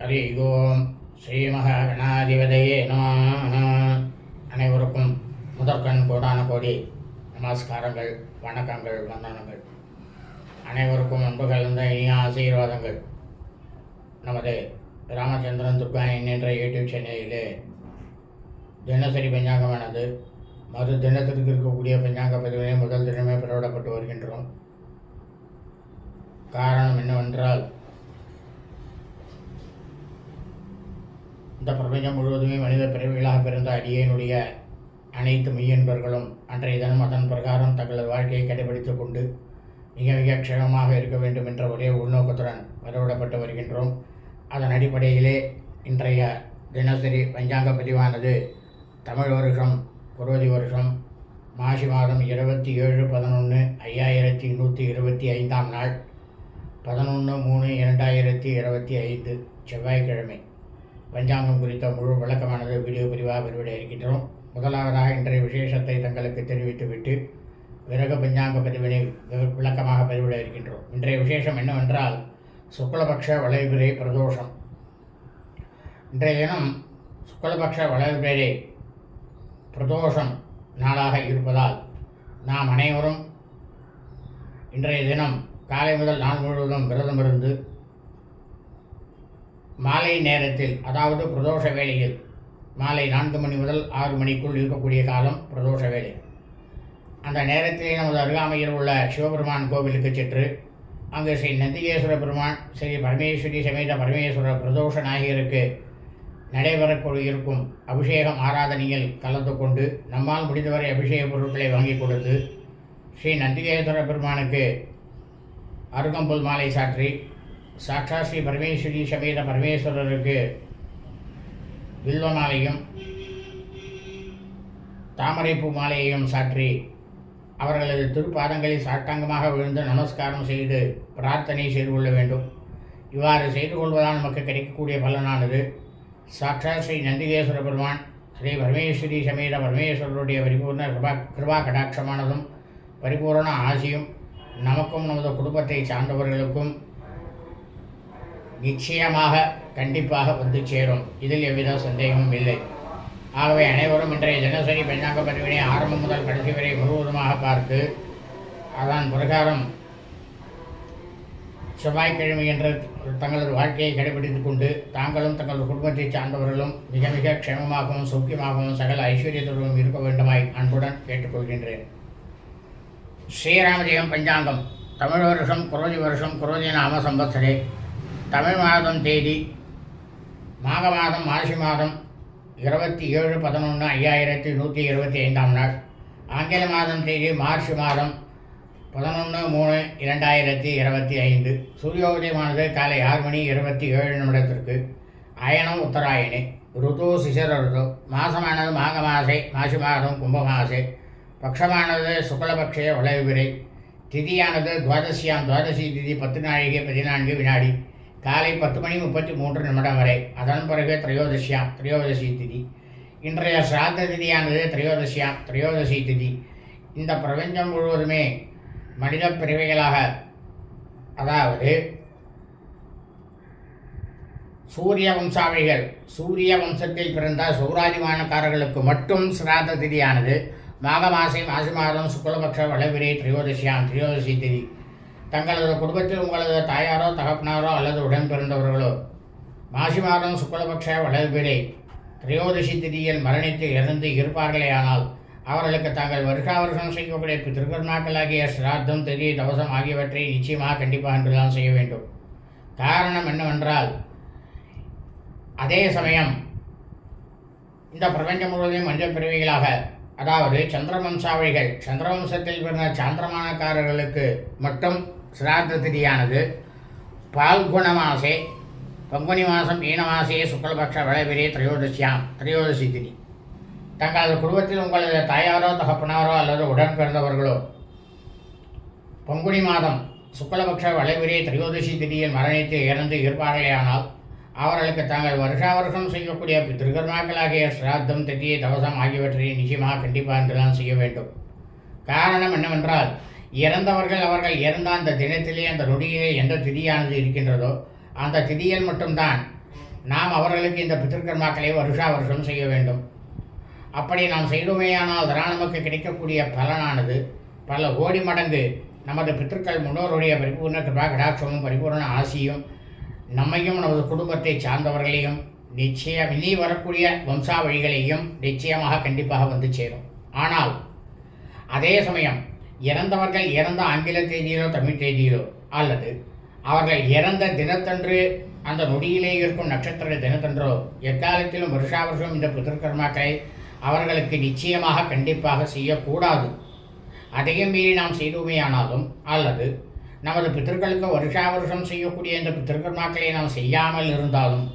ஹரி ஓம் ஸ்ரீ மகாகணாதிபதையே நம அனைவருக்கும் முதற்கண் கோடான கோடி நமஸ்காரங்கள் வணக்கங்கள் வந்தனங்கள். அனைவருக்கும் அன்பு கலந்த இனிய ஆசீர்வாதங்கள். நமது ராமச்சந்திரன் துர்கா என்ற யூடியூப் சேனலிலே தினசரி பஞ்சாங்கமானது மறு தினத்திற்கு இருக்கக்கூடிய பஞ்சாங்க பதிவினை முதல் தினமே பிறவிடப்பட்டு வருகின்றோம். காரணம் என்னவென்றால் இந்த பிரபஞ்சம் முழுவதுமே மனித பிறவிகளாக பிறந்த அடியேனுடைய அனைத்து மெய்யன்பர்களும் அன்றைய தினம் அதன் பிரகாரம் தங்களது வாழ்க்கையை கடைபிடித்து கொண்டு மிக மிக க்ஷேமமாக இருக்க வேண்டும் என்ற ஒரே உள்நோக்கத்துடன் வரவிடப்பட்டு வருகின்றோம். அதன் அடிப்படையிலே இன்றைய தினசரி பஞ்சாங்க பதிவானது தமிழ் வருஷம் குரோதி வருஷம் மாசி மாதம் இருபத்தி ஏழு பதினொன்று ஐயாயிரத்தி நூற்றி இருபத்தி ஐந்தாம் நாள் பதினொன்று மூணு இரண்டாயிரத்தி இருபத்தி ஐந்து செவ்வாய்க்கிழமை. பஞ்சாங்கம் குறித்த முழு விளக்கமானது வீடியோ பிரிவாக வெளியிட இருக்கின்றோம். முதலாவதாக இன்றைய விசேஷத்தை தங்களுக்கு தெரிவித்துவிட்டு விரக பஞ்சாங்க பதிவினை விளக்கமாக பதிவிட இருக்கின்றோம். இன்றைய விசேஷம் என்னவென்றால் சுக்லபக்ஷ வளைபிறை பிரதோஷம். இன்றைய தினம் சுக்லபக்ஷ வளைபிறை பிரதோஷம் நாளாக இருப்பதால் நாம் அனைவரும் இன்றைய தினம் காலை முதல் நாள் முழுவதும் விரதம் இருந்து மாலை நேரத்தில் அதாவது பிரதோஷ வேளையில் மாலை நான்கு மணி முதல் ஆறு மணிக்குள் இருக்கக்கூடிய காலம் பிரதோஷ வேலை அந்த நேரத்திலே நமது அருகாமையில் உள்ள சிவபெருமான் கோவிலுக்கு சென்று அங்கு ஸ்ரீ நந்திகேஸ்வர பெருமான் ஸ்ரீ பரமேஸ்வரி சமேத பரமேஸ்வர பிரதோஷ நாயகருக்கு நடைபெறக்கூடிய இருக்கும் அபிஷேகம் ஆராதனையில் கலந்து கொண்டு நம்மால் முடிந்தவரை அபிஷேக பொருட்களை வாங்கி கொடுத்து ஸ்ரீ நந்திகேஸ்வர பெருமானுக்கு அருகம்புல் மாலை சாற்றி சாட்சா ஸ்ரீ பரமேஸ்வரி சமேத பரமேஸ்வரருக்கு வில்வ மாலையும் தாமரைப்பூ மாலையையும் சாற்றி அவர்களது திருப்பாதங்களில் சாட்டாங்கமாக விழுந்து நமஸ்காரம் செய்து பிரார்த்தனை செய்து கொள்ள வேண்டும். இவ்வாறு செய்து கொள்வதால் நமக்கு கிடைக்கக்கூடிய பலனானது சாட்சா ஸ்ரீ நந்திகேஸ்வர பெருமான் ஸ்ரீ பரமேஸ்வரி சமேத பரமேஸ்வரருடைய பரிபூர்ண கிருபா கிருபா கடாட்சமானதும் பரிபூரண ஆசியும் நமக்கும் நமது குடும்பத்தை சார்ந்தவர்களுக்கும் நிச்சயமாக கண்டிப்பாக வந்து சேரும். இதில் எவ்வித சந்தேகமும் இல்லை. ஆகவே அனைவரும் இன்றைய தினசரி பஞ்சாங்க பதிவினை ஆரம்பம் முதல் கடைசி வரை முழுவதுமாக பார்த்து அதன் பிரகாரம் செவ்வாய்க்கிழமை என்ற தங்களது வாழ்க்கையை கடைபிடித்துக் கொண்டு தாங்களும் தங்களது குடும்பத்தை சார்ந்தவர்களும் மிக மிக க்ஷேமமாகவும் சௌக்கியமாகவும் சகல ஐஸ்வர்யத்துடனும் இருக்க வேண்டுமாய் அன்புடன் கேட்டுக்கொள்கின்றேன். ஸ்ரீராமஜெயம் பஞ்சாங்கம். தமிழ் வருஷம் குரோதி வருஷம் குரோதி நாம சம்பத்சரே. தமிழ் மாதம் தேதி மாக மாதம் மாசி மாதம் இருபத்தி ஏழு பதினொன்று ஐயாயிரத்தி நூற்றி இருபத்தி ஐந்தாம் நாள். ஆங்கில மாதம் தேதி மார்ச் மாதம் பதினொன்று மூணு இரண்டாயிரத்தி இருபத்தி ஐந்து. சூரியோதயமானது காலை ஆறு மணி இருபத்தி ஏழு நிமிடத்திற்கு. அயனம் உத்தராயணி ருது சிசிர ருது. மாசமானது மாக மாசை மாசி மாதம் கும்பமாசை. பட்சமானது பக்ஷமானது சுக்லபக்ஷே திதியானது துவாதசியாம் துவாதசி திதி பத்து நாழிகை பதினான்கு வினாடி. காலை பத்து மணி முப்பத்தி மூன்று நிமிடம் வரை. அதன் பிறகு திரையோதசியாம் திரையோதசி திதி. இன்றைய சிராத்த திதியானது திரையோதசியாம் திரையோதசி திதி. இந்த பிரபஞ்சம் முழுவதுமே மனித பிறவைகளாக அதாவது சூரிய வம்சாவளிகள் சூரிய வம்சத்தில் பிறந்த சௌராதிமானக்காரர்களுக்கு மட்டும் சிராத திதியானது. மாக மாசி மாசி மாதம் சுக்லபக்ஷ வளவிரை திரையோதசியாம் திரையோதசி திதி. தங்களது குடும்பத்தில் உங்களது தாயாரோ தகப்பனாரோ அல்லது உடன் பிறந்தவர்களோ மாசி மாதம் சுக்லபக்ஷ வளர்பிறை திரையோதசி திதியில் மரணித்து இறந்து இருப்பார்களேயானால் அவர்களுக்கு தாங்கள் வருஷா வருஷம் செய்யக்கூடிய திருக்கருணாக்களாகிய சிராத்தம் திதி தவசம் ஆகியவற்றை நிச்சயமாக கண்டிப்பாக என்றுதான் செய்ய வேண்டும். காரணம் என்னவென்றால் அதே சமயம் இந்த பிரபஞ்சம் முழுவதும் மனித பிறவிகளாக அதாவது சந்திரவம்சாவளிகள் சந்திரவம்சத்தில் பிறந்த சாந்திரமானக்காரர்களுக்கு மட்டும் சிராத்த திதியானது. பால்குண மாசே பங்குனி மாதம் மீனமாசியே சுக்லபக்ஷ வளைபிரே திரையோதசியாம் திரையோதசி திதி. தங்களது குடும்பத்தில் உங்களது தாயாரோ தகப்பனாரோ அல்லது உடன் பிறந்தவர்களோ பங்குனி மாதம் சுக்லபக்ஷ வளைபிரே திரையோதசி திதியில் மரணித்து இறந்து இருப்பார்களேயானால் அவர்களுக்கு தாங்கள் வருஷா வருஷம் செய்யக்கூடிய திருகர்மாக்களாகிய சிராத்தம் திதி தவசம் ஆகியவற்றை நிச்சயமாக கண்டிப்பாக என்றுதான் செய்ய வேண்டும். காரணம் என்னவென்றால் இறந்தவர்கள் அவர்கள் இறந்த அந்த தினத்திலே அந்த நொடியிலே எந்த திதியானது இருக்கின்றதோ அந்த திதியில் மட்டும்தான் நாம் அவர்களுக்கு இந்த பித்திருக்கர்மாக்களை வருஷா வருஷம் செய்ய வேண்டும். அப்படி நாம் செய்தோமேயானால் அதனால் நமக்கு கிடைக்கக்கூடிய பலனானது. பல கோடி மடங்கு நமது பித்திருக்கள் முன்னோருடைய பரிபூர்ண கிருபா கடாட்சமும் பரிபூர்ண ஆசியும் நம்மையும் நமது குடும்பத்தை சார்ந்தவர்களையும் நிச்சயம் இனி வரக்கூடிய வம்சாவழிகளையும் நிச்சயமாக கண்டிப்பாக வந்து சேரும். ஆனால் அதே சமயம் இறந்தவர்கள் இறந்த ஆங்கில தேதியிலோ தமிழ் தேதியிலோ அல்லது அவர்கள் இறந்த தினத்தன்று அந்த நொடியிலே இருக்கும் நட்சத்திர தினத்தன்றோ எக்காலத்திலும் வருஷா வருஷம் இந்த பிதற்கர்மாக்களை அவர்களுக்கு நிச்சயமாக கண்டிப்பாக செய்யக்கூடாது. அதையும் மீறி நாம் செய்தோமேயானாலும் அல்லது நமது பித்தர்களுக்கு வருஷா வருஷம் செய்யக்கூடிய இந்த பித்திருக்கர்மாக்களை நாம் செய்யாமல் இருந்தாலும்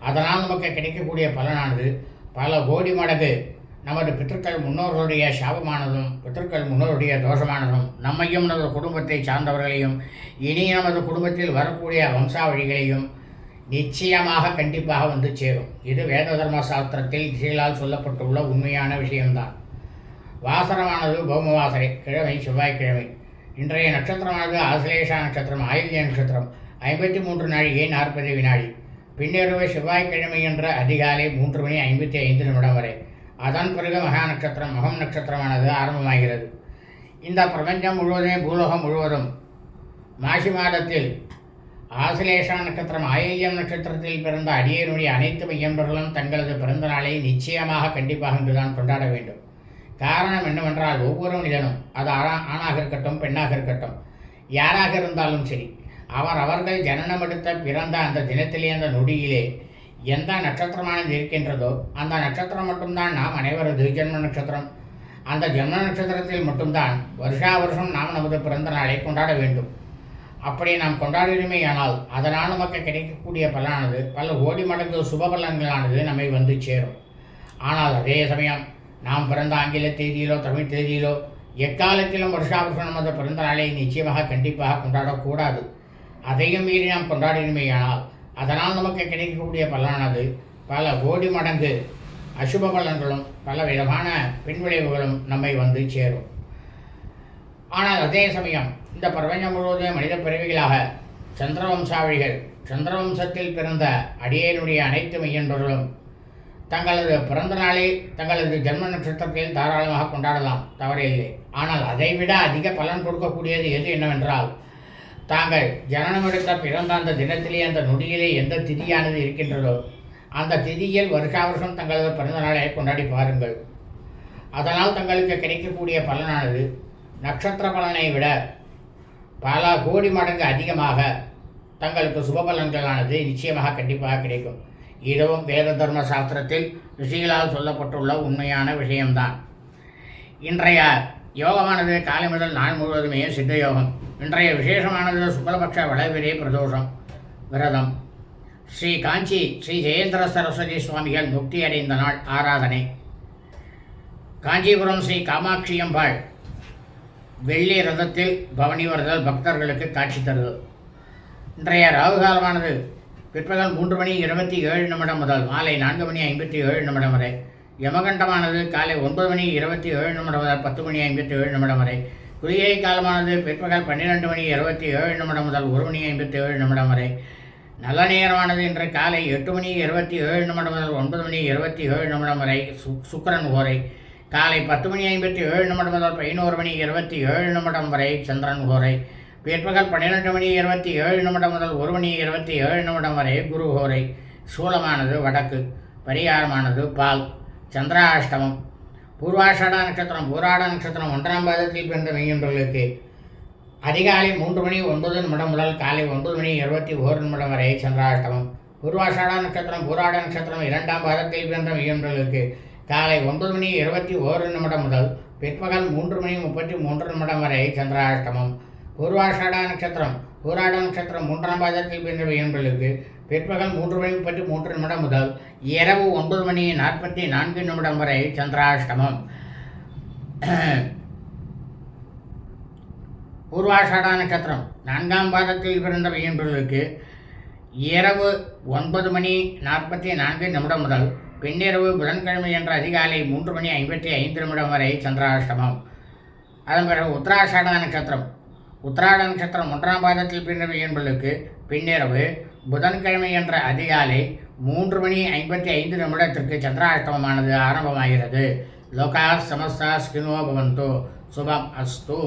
அதனால் நமக்கு கிடைக்கக்கூடிய பலனானது பல கோடி மடங்கு நமது பித்தர்கள் முன்னோர்களுடைய சாபமானதும் பித்தர்கள் முன்னோருடைய தோஷமானதும் நம்மையும் நமது குடும்பத்தை சார்ந்தவர்களையும் இனி நமது குடும்பத்தில் வரக்கூடிய வம்சாவழிகளையும் நிச்சயமாக கண்டிப்பாக வந்து சேரும். இது வேத தர்ம சாஸ்திரத்தில் திசைகளால் சொல்லப்பட்டுள்ள உண்மையான விஷயம்தான். வாசரமானது பௌமவாசரை கிழமை செவ்வாய்க்கிழமை. இன்றைய நட்சத்திரமானது ஆசிலேஷா நட்சத்திரம் ஆயுள்ய நட்சத்திரம். ஐம்பத்தி மூன்று நாழிகை நாற்பது வினாடி? பின்னிரவு செவ்வாய்க்கிழமை என்ற அதிகாலை மூன்று மணி ஐம்பத்தி ஐந்து நிமிடம் வரை. அதன் பிறகு மகா நட்சத்திரம் மகம் நட்சத்திரமானது ஆரம்பமாகிறது. இந்த பிரபஞ்சம் முழுவதுமே பூலோகம் முழுவதும் மாசி மாதத்தில் ஆசிலேஷா நட்சத்திரம் ஆயில்யம் நட்சத்திரத்தில் பிறந்த அடியனுடைய அனைத்து மையம்பர்களும் தங்களது பிறந்த நாளை நிச்சயமாக கண்டிப்பாக இன்றுதான் கொண்டாட வேண்டும். காரணம் என்னவென்றால் ஒவ்வொரு மனிதனும் அது ஆணாக இருக்கட்டும் பெண்ணாக இருக்கட்டும். யாராக இருந்தாலும் சரி அவர் அவர்கள் ஜனனம் எடுத்த பிறந்த அந்த தினத்திலே அந்த நொடியிலே எந்த நட்சத்திரமானது இருக்கின்றதோ அந்த நட்சத்திரம் மட்டும்தான் நாம் அனைவரது ஜென்ம நட்சத்திரம். அந்த ஜென்ம நட்சத்திரத்தில் மட்டும்தான் வருஷா வருஷம் நாம் நமது பிறந்த நாளை கொண்டாட வேண்டும். அப்படி நாம் கொண்டாடினமேயானால் அதனால் நமக்கு கிடைக்கக்கூடிய பலனானது பல ஓடி மடங்கு சுப பலன்களானது நம்மை வந்து சேரும். ஆனால் அதே சமயம் நாம் பிறந்த ஆங்கில தேதியிலோ தமிழ் தேதியிலோ எக்காலத்திலும் வருஷா வருஷம் நமது பிறந்த நாளை நிச்சயமாக கண்டிப்பாக கொண்டாடக்கூடாது. அதையும் மீறி நாம் கொண்டாடினமேயானால் அதனால் நமக்கு கிடைக்கக்கூடிய பலனானது பல கோடி மடங்கு அசுப பலன்களும் பல விதமான பின்விளைவுகளும் நம்மை வந்து சேரும். ஆனால் அதே சமயம் இந்த பிரபஞ்சம் முழுவதும் மனித பிறவிகளாக சந்திரவம்சாவழிகள் சந்திரவம்சத்தில் பிறந்த அடியேனுடைய அனைத்து மையன்பர்களும் தங்களது பிறந்த நாளை தங்களது ஜென்ம நட்சத்திரத்தில் தாராளமாக கொண்டாடலாம். தவறே இல்லை. ஆனால் அதைவிட அதிக பலன் கொடுக்கக்கூடியது எது என்னவென்றால் தாங்கள் ஜனனம் எடுத்த பிறந்த அந்த தினத்திலே அந்த நொடியிலே எந்த திதியானது இருக்கின்றதோ அந்த திதியில் வருஷா வருஷம் தங்களது பிறந்த நாளை கொண்டாடி பாருங்கள். அதனால் தங்களுக்கு கிடைக்கக்கூடிய பலனானது நட்சத்திர பலனை விட பல கோடி மடங்கு அதிகமாக தங்களுக்கு சுப பலன்களானது நிச்சயமாக கண்டிப்பாக கிடைக்கும். இதுவும் வேத தர்ம சாஸ்திரத்தில் ரிஷிகளால் சொல்லப்பட்டுள்ள உண்மையான விஷயம்தான். இன்றைய யோகமானது காலை முதல் நாள் முழுவதுமே சித்த யோகம் இன்றைய விசேஷமானது சுக்லபக்ஷ வளவிரே பிரதோஷம் விரதம். ஸ்ரீ காஞ்சி ஸ்ரீ ஜெயேந்திர சரஸ்வதி சுவாமிகள் முக்தி அடைந்த நாள் ஆராதனை. காஞ்சிபுரம் ஸ்ரீ காமாட்சியம்பாள் வெள்ளி ரதத்தில் பவனி வருதல் பக்தர்களுக்கு காட்சி தருது இன்றைய ராகு காலமானது பிற்பகல் மூன்று மணி இருபத்தி ஏழு நிமிடம் முதல் மாலை நான்கு மணி ஐம்பத்தி ஏழு நிமிடம் வரை யமகண்டமானது காலை ஒன்பது மணி இருபத்தி ஏழு நிமிடம் முதல் பத்து மணி ஐம்பத்தி ஏழு நிமிடம் வரை குதிரை காலமானது பிற்பகல் பன்னிரெண்டு மணி இருபத்தி ஏழு நிமிடம் முதல் ஒரு மணி ஐம்பத்தி ஏழு நிமிடம் வரை நல்ல நேரமானது இன்று காலை எட்டு மணி இருபத்தி ஏழு நிமிடம் முதல் ஒன்பது மணி இருபத்தி ஏழு நிமிடம் வரை சு சுக்கரன் ஓரை காலை பத்து மணி ஐம்பத்தி ஏழு நிமிடம் முதல் பதினோரு மணி இருபத்தி ஏழு நிமிடம் வரை சந்திரன் கோரை பிற்பகல் பன்னிரெண்டு மணி இருபத்தி ஏழு நிமிடம் முதல் ஒரு மணி இருபத்தி ஏழு நிமிடம் வரை குரு ஹோரை சூலமானது வடக்கு பரிகாரமானது பால் சந்திராஷ்டமம். பூர்வாஷாட நட்சத்திரம் பூராட நட்சத்திரம் ஒன்றாம் பாதத்தில் பிறந்த மெய்யொன்றர்களுக்கு அதிகாலை மூன்று மணி ஒன்பது நிமிடம் முதல் காலை ஒன்பது மணி இருபத்தி ஓரு நிமிடம் வரை சந்திராஷ்டமம். பூர்வாஷாட நட்சத்திரம் பூராட நட்சத்திரம் இரண்டாம் பாதத்தில் பிறந்த மெய்யொன்றர்களுக்கு காலை ஒன்பது மணி இருபத்தி ஓரு நிமிடம் முதல் பிற்பகல் மூன்று மணி முப்பத்தி மூன்று நிமிடம் வரை சந்திராஷ்டமம். பூர்வாஷாடா நட்சத்திரம். போராட நட்சத்திரம் மூன்றாம் பாதத்தில் பிறந்த என்பதற்கு பிற்பகல் மூன்று மணி பற்றி மூன்று நிமிடம் முதல் இரவு ஒன்பது மணி நாற்பத்தி நான்கு நிமிடம் வரை சந்திராஷ்டமம். பூர்வாஷாடா நட்சத்திரம் நான்காம் பாதத்தில் பிறந்த என்பவர்களுக்கு இரவு ஒன்பது மணி நாற்பத்தி நான்கு நிமிடம் முதல் பின்னிரவு புதன்கிழமை என்ற அதிகாலை மூன்று மணி ஐம்பத்தி ஐந்து நிமிடம் வரை சந்திராஷ்டமம். அதன் பிறகு உத்தராஷாடா நட்சத்திரம் உத்திராட நட்சத்திரம் ஒன்றாம் பாதத்தில் பிறந்தவை என்பதற்கு பின்னிரவு புதன்கிழமை என்ற அதிகாலை மூன்று மணி ஐம்பத்தி ஐந்து நிமிடத்திற்கு சந்திராஷ்டமமானது ஆரம்பமாகிறது. லோகா சமஸ்தா ஸ்கினோ பவந்தோ. சுபம் அஸ்தூ.